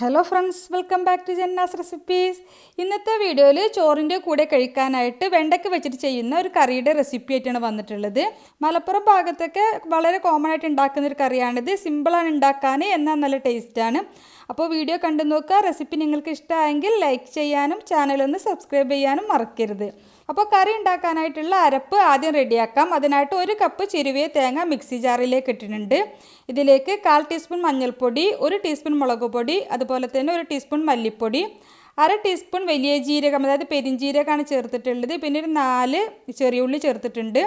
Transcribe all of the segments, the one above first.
Hello friends welcome back to Janna's recipes ഇന്നത്തെ വീഡിയോയിൽ ചോറിന്റെ കൂടെ കഴിക്കാനായിട്ട് വെണ്ടയ്ക്ക് വെച്ചിട്ട് ചെയ്യുന്ന ഒരു കറിയുടെ റെസിപ്പി ആയിട്ടാണ് വന്നിട്ടുള്ളത്. മലപ്പുറം ഭാഗത്തൊക്കെ വളരെ കോമൺ ആയിട്ട് ഉണ്ടാക്കുന്ന ഒരു കറിയാണിത്. സിമ്പിളാണ് ഉണ്ടാക്കാൻ എന്നാൽ നല്ല ടേസ്റ്റാണ് അപ്പോൾ വീഡിയോ കണ്ടു നോക്കുക. റെസിപ്പി നിങ്ങൾക്ക് ഇഷ്ടമായെങ്കിൽ ലൈക്ക് ചെയ്യാനും ചാനലൊന്ന് സബ്സ്ക്രൈബ് ചെയ്യാനും മറക്കരുത്. അപ്പോൾ കറി ഉണ്ടാക്കാനായിട്ടുള്ള അരപ്പ് ആദ്യം റെഡിയാക്കാം. അതിനായിട്ട് ഒരു കപ്പ് ചെരുവിയ തേങ്ങ മിക്സി ജാറിലേക്ക് ഇട്ടിട്ടുണ്ട്. ഇതിലേക്ക് കാൽ ടീസ്പൂൺ മഞ്ഞൾപ്പൊടി ഒരു ടീസ്പൂൺ മുളക് പൊടി അതുപോലെ തന്നെ ഒരു ടീസ്പൂൺ മല്ലിപ്പൊടി അര ടീസ്പൂൺ വലിയ ജീരകം അതായത് പെരിഞ്ജീരകമാണ് ചേർത്തിട്ടുള്ളത്. പിന്നെ ഒരു നാല് ചെറിയ ഉള്ളി ചേർത്തിട്ടുണ്ട്.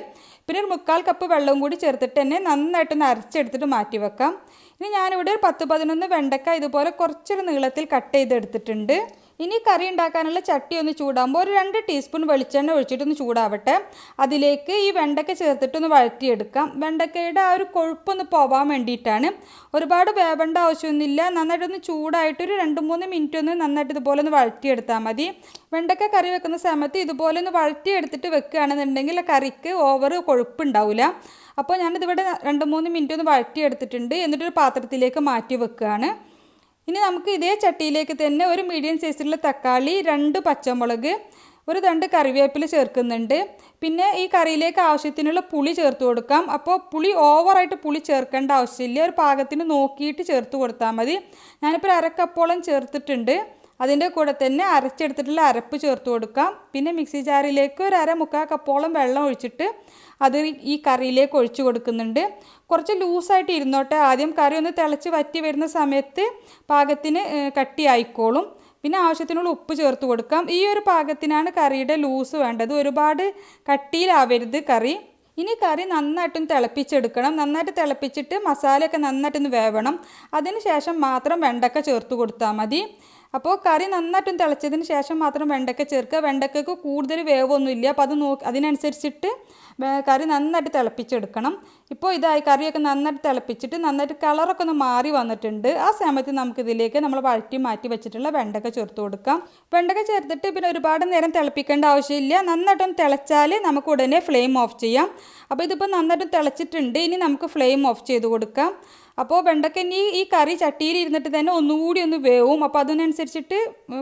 പിന്നെ ഒരു മുക്കാൽ കപ്പ് വെള്ളവും കൂടി ചേർത്തിട്ട് തന്നെ നന്നായിട്ടൊന്ന് അരച്ചെടുത്തിട്ട് മാറ്റി വെക്കാം. ഇനി ഞാനിവിടെ ഒരു പത്ത് പതിനൊന്ന് വെണ്ടക്ക ഇതുപോലെ കുറച്ചൊരു നീളത്തിൽ കട്ട് ചെയ്തെടുത്തിട്ടുണ്ട്. ഇനി കറി ഉണ്ടാക്കാനുള്ള ചട്ടി ഒന്ന് ചൂടാകുമ്പോൾ ഒരു രണ്ട് ടീസ്പൂൺ വെളിച്ചെണ്ണ ഒഴിച്ചിട്ടൊന്ന് ചൂടാവട്ടെ. അതിലേക്ക് ഈ വെണ്ടക്ക ചേർത്തിട്ടൊന്ന് വഴറ്റിയെടുക്കാം. വെണ്ടക്കയുടെ ആ ഒരു കൊഴുപ്പൊന്ന് പോവാൻ വേണ്ടിയിട്ടാണ്. ഒരുപാട് വേവേണ്ട ആവശ്യമൊന്നുമില്ല. നന്നായിട്ടൊന്ന് ചൂടായിട്ടൊരു രണ്ട് മൂന്ന് മിനിറ്റ് ഒന്ന് നന്നായിട്ട് ഇതുപോലെ ഒന്ന് വഴറ്റിയെടുത്താൽ മതി. വെണ്ടക്ക കറി വെക്കുന്ന സമയത്ത് ഇതുപോലെ ഒന്ന് വഴറ്റിയെടുത്തിട്ട് വെക്കുകയാണെന്നുണ്ടെങ്കിൽ കറിക്ക് ഓവർ കൊഴുപ്പുണ്ടാവില്ല അപ്പോൾ ഞാനിതിവിടെ രണ്ട് മൂന്ന് മിനിറ്റ് ഒന്ന് വഴറ്റിയെടുത്തിട്ടുണ്ട്. എന്നിട്ടൊരു പാത്രത്തിലേക്ക് മാറ്റി വെക്കുകയാണ്. ഇനി നമുക്ക് ഇതേ ചട്ടിയിലേക്ക് തന്നെ ഒരു മീഡിയം സൈസിലുള്ള തക്കാളി രണ്ട് പച്ചമുളക് ഒരു തണ്ട് കറിവേപ്പില ചേർക്കുന്നുണ്ട്. പിന്നെ ഈ കറിയിലേക്ക് ആവശ്യത്തിനുള്ള പുളി ചേർത്ത് കൊടുക്കാം. അപ്പോൾ പുളി ഓവറായിട്ട് പുളി ചേർക്കേണ്ട ആവശ്യമില്ല. ഒരു പാകത്തിന് നോക്കിയിട്ട് ചേർത്ത് കൊടുത്താൽ മതി. ഞാനിപ്പോൾ അരക്കപ്പോളം ചേർത്തിട്ടുണ്ട്. അതിന്റെ കൂടെ തന്നെ അരച്ചെടുത്തിട്ടുള്ള അരപ്പ് ചേർത്ത് കൊടുക്കാം. പിന്നെ മിക്സി ജാറിലേക്ക് ഒരു അര മുക്കാൽ കപ്പോളം വെള്ളം ഒഴിച്ചിട്ട് അത് ഈ കറിയിലേക്ക് ഒഴിച്ചു കൊടുക്കുന്നുണ്ട്. കുറച്ച് ലൂസായിട്ട് ഇരുന്നോട്ടെ. ആദ്യം കറി ഒന്ന് തിളച്ച് വറ്റി വരുന്ന സമയത്ത് പാകത്തിന് കട്ടിയായിക്കോളും. പിന്നെ ആവശ്യത്തിനുള്ള ഉപ്പ് ചേർത്ത് കൊടുക്കാം. ഈ ഒരു പാകത്തിനാണ് കറിയുടെ ലൂസ് വേണ്ടത്. ഒരുപാട് കട്ടിയിലാവരുത് കറി. ഇനി കറി നന്നായിട്ടും തിളപ്പിച്ചെടുക്കണം. നന്നായിട്ട് തിളപ്പിച്ചിട്ട് മസാലയൊക്കെ നന്നായിട്ടൊന്ന് വേവണം. അതിന് ശേഷം മാത്രം വെണ്ടക്ക ചേർത്ത് കൊടുത്താൽ മതി. അപ്പോൾ കറി നന്നായിട്ടും തിളച്ചതിന് ശേഷം മാത്രം വെണ്ടക്ക ചേർക്കുക. വെണ്ടക്കയ്ക്ക് കൂടുതൽ വേവൊന്നുമില്ല. അപ്പോൾ അത് നോക്കി അതിനനുസരിച്ചിട്ട് കറി നന്നായിട്ട് തിളപ്പിച്ചെടുക്കണം. ഇപ്പോൾ ഇതായി കറിയൊക്കെ നന്നായിട്ട് തിളപ്പിച്ചിട്ട് നന്നായിട്ട് കളറൊക്കെ ഒന്ന് മാറി വന്നിട്ടുണ്ട്. ആ സമയത്ത് നമുക്കിതിലേക്ക് നമ്മൾ വഴറ്റി മാറ്റി വെച്ചിട്ടുള്ള വെണ്ടക്ക ചേർത്ത് കൊടുക്കാം. വെണ്ടക്ക ചേർത്തിട്ട് പിന്നെ ഒരുപാട് നേരം തിളപ്പിക്കേണ്ട ആവശ്യമില്ല. നന്നായിട്ടൊന്ന് തിളച്ചാൽ നമുക്ക് ഉടനെ ഫ്ലെയിം ഓഫ് ചെയ്യാം. അപ്പോൾ ഇതിപ്പോൾ നന്നായിട്ട് തിളച്ചിട്ടുണ്ട്. ഇനി നമുക്ക് ഫ്ലെയിം ഓഫ് ചെയ്ത് കൊടുക്കാം. അപ്പോൾ വെണ്ടക്കഞ്ഞി ഈ കറി ചട്ടിയിൽ ഇരുന്നിട്ട് തന്നെ ഒന്നുകൂടി ഒന്ന് വേവും. അപ്പോൾ അതിനനുസരിച്ചിട്ട്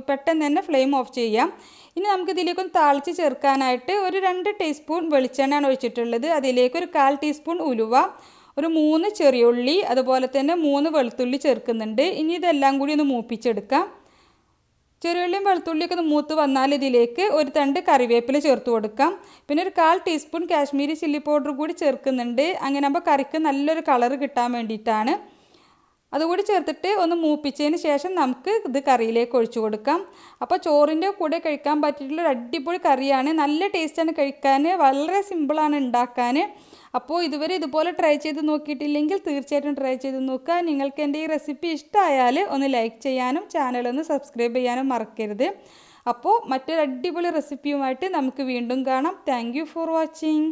പെട്ടെന്ന് തന്നെ ഫ്ലെയിം ഓഫ് ചെയ്യാം. ഇനി നമുക്ക് ഇതിലേക്കൊന്ന് താളിച്ച് ചേർക്കാനായിട്ട് ഒരു രണ്ട് ടീസ്പൂൺ വെളിച്ചെണ്ണയാണ് ഒഴിച്ചിട്ടുള്ളത്. അതിലേക്ക് ഒരു കാൽ ടീസ്പൂൺ ഉലുവ ഒരു മൂന്ന് ചെറിയുള്ളി അതുപോലെ തന്നെ മൂന്ന് വെളുത്തുള്ളി ചേർക്കുന്നുണ്ട്. ഇനി ഇതെല്ലാം കൂടി ഒന്ന് മൂപ്പിച്ചെടുക്കാം. ചെറിയുള്ളിയും വെളുത്തുള്ളിയൊക്കെ ഒന്ന് മൂത്ത് വന്നാൽ ഇതിലേക്ക് ഒരു തണ്ട് കറിവേപ്പില ചേർത്ത് കൊടുക്കാം. പിന്നെ ഒരു കാൽ ടീസ്പൂൺ കാശ്മീരി ചില്ലി പൗഡർ കൂടി ചേർക്കുന്നുണ്ട്. അങ്ങനെ ആകുമ്പോൾ കറിക്ക് നല്ലൊരു കളർ കിട്ടാൻ വേണ്ടിയിട്ടാണ്. അതുകൂടി ചേർത്തിട്ട് ഒന്ന് മൂപ്പിച്ചതിന് ശേഷം നമുക്ക് ഇത് കറിയിലേക്ക് ഒഴിച്ചു കൊടുക്കാം. അപ്പോൾ ചോറിന്റെ കൂടെ കഴിക്കാൻ പറ്റിയിട്ടുള്ള ഒരു അടിപൊളി കറിയാണ്. നല്ല ടേസ്റ്റാണ് കഴിക്കാൻ. വളരെ സിമ്പിളാണ് ഉണ്ടാക്കാൻ. അപ്പോൾ ഇതുവരെ ഇതുപോലെ ട്രൈ ചെയ്ത് നോക്കിയിട്ടില്ലെങ്കിൽ തീർച്ചയായിട്ടും ട്രൈ ചെയ്ത് നോക്കുക. നിങ്ങൾക്ക് എന്റെ ഈ റെസിപ്പി ഇഷ്ടമായാൽ ഒന്ന് ലൈക്ക് ചെയ്യാനും ചാനൽ ഒന്ന് സബ്സ്ക്രൈബ് ചെയ്യാനും മറക്കരുത്. അപ്പോൾ മറ്റൊരു അടിപൊളി റെസിപ്പിയുമായിട്ട് നമുക്ക് വീണ്ടും കാണാം. Thank for watching